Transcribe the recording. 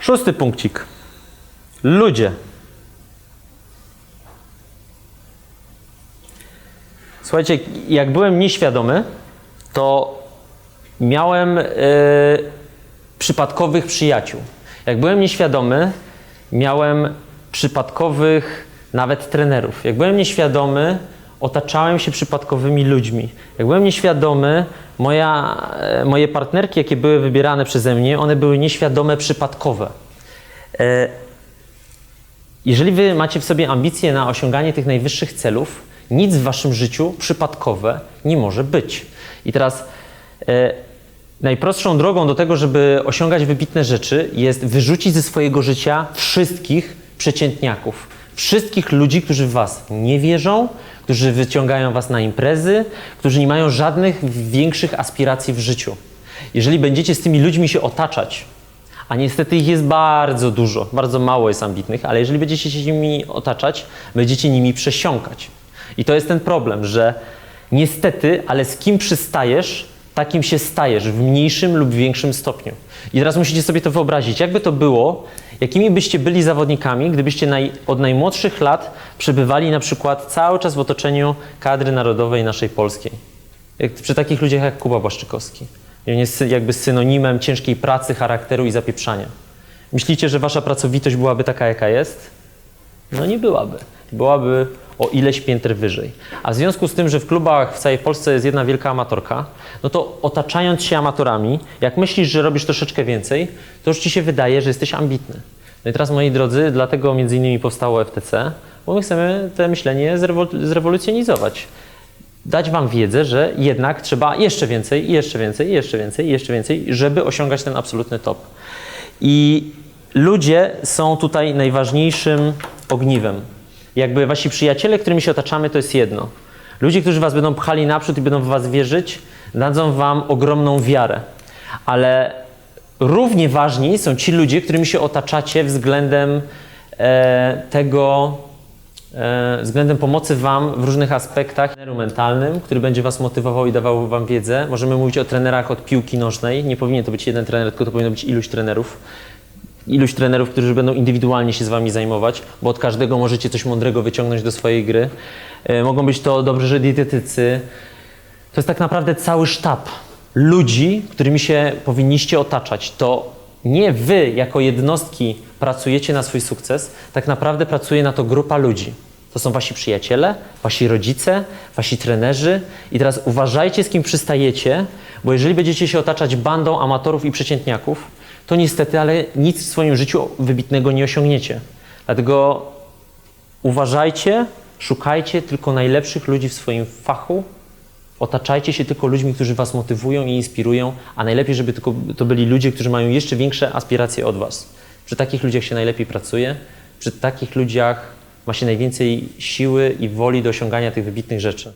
Szósty punkcik. Ludzie. Słuchajcie, jak byłem nieświadomy, to miałem e, przypadkowych przyjaciół. Jak byłem nieświadomy, miałem przypadkowych nawet trenerów. Jak byłem nieświadomy, otaczałem się przypadkowymi ludźmi. Jak byłem nieświadomy, moja, e, moje partnerki, jakie były wybierane przeze mnie, one były nieświadome, przypadkowe. E, jeżeli wy macie w sobie ambicje na osiąganie tych najwyższych celów, nic w waszym życiu przypadkowe nie może być. I teraz e, najprostszą drogą do tego, żeby osiągać wybitne rzeczy, jest wyrzucić ze swojego życia wszystkich przeciętniaków. Wszystkich ludzi, którzy w was nie wierzą, którzy wyciągają was na imprezy, którzy nie mają żadnych większych aspiracji w życiu. Jeżeli będziecie z tymi ludźmi się otaczać, a niestety ich jest bardzo dużo, bardzo mało jest ambitnych, ale jeżeli będziecie się nimi otaczać, będziecie nimi przesiąkać. I to jest ten problem, że niestety, ale z kim przystajesz, takim się stajesz w mniejszym lub większym stopniu. I teraz musicie sobie to wyobrazić, jakby to było, jakimi byście byli zawodnikami, gdybyście naj, od najmłodszych lat przebywali na przykład cały czas w otoczeniu kadry narodowej naszej polskiej. Jak, przy takich ludziach jak Kuba Błaszczykowski. I on jest jakby synonimem ciężkiej pracy, charakteru i zapieprzania. Myślicie, że wasza pracowitość byłaby taka, jaka jest? No nie byłaby. Byłaby o ileś pięter wyżej. A w związku z tym, że w klubach w całej Polsce jest jedna wielka amatorka, no to otaczając się amatorami, jak myślisz, że robisz troszeczkę więcej, to już ci się wydaje, że jesteś ambitny. No i teraz, moi drodzy, dlatego między innymi powstało FTC, bo my chcemy to myślenie zrewol- zrewolucjonizować. Dać wam wiedzę, że jednak trzeba jeszcze więcej, i jeszcze więcej, i jeszcze więcej, i jeszcze więcej, żeby osiągać ten absolutny top. I ludzie są tutaj najważniejszym ogniwem. Jakby wasi przyjaciele, którymi się otaczamy, to jest jedno. Ludzie, którzy was będą pchali naprzód i będą w was wierzyć, dadzą wam ogromną wiarę. Ale równie ważni są ci ludzie, którymi się otaczacie względem e, tego, e, względem pomocy Wam w różnych aspektach. Treneru mentalnym, który będzie Was motywował i dawał Wam wiedzę. Możemy mówić o trenerach od piłki nożnej. Nie powinien to być jeden trener, tylko to powinno być iluś trenerów. Iluś trenerów, którzy będą indywidualnie się z Wami zajmować, bo od każdego możecie coś mądrego wyciągnąć do swojej gry. E, mogą być to dobrzy dietetycy. To jest tak naprawdę cały sztab ludzi, którymi się powinniście otaczać. To nie wy jako jednostki pracujecie na swój sukces, tak naprawdę pracuje na to grupa ludzi. To są wasi przyjaciele, wasi rodzice, wasi trenerzy. I teraz uważajcie, z kim przystajecie, bo jeżeli będziecie się otaczać bandą amatorów i przeciętniaków, to niestety, ale nic w swoim życiu wybitnego nie osiągniecie. Dlatego uważajcie, szukajcie tylko najlepszych ludzi w swoim fachu, Otaczajcie się tylko ludźmi, którzy Was motywują i inspirują, a najlepiej, żeby tylko to byli ludzie, którzy mają jeszcze większe aspiracje od Was. Przy takich ludziach się najlepiej pracuje, przy takich ludziach ma się najwięcej siły i woli do osiągania tych wybitnych rzeczy.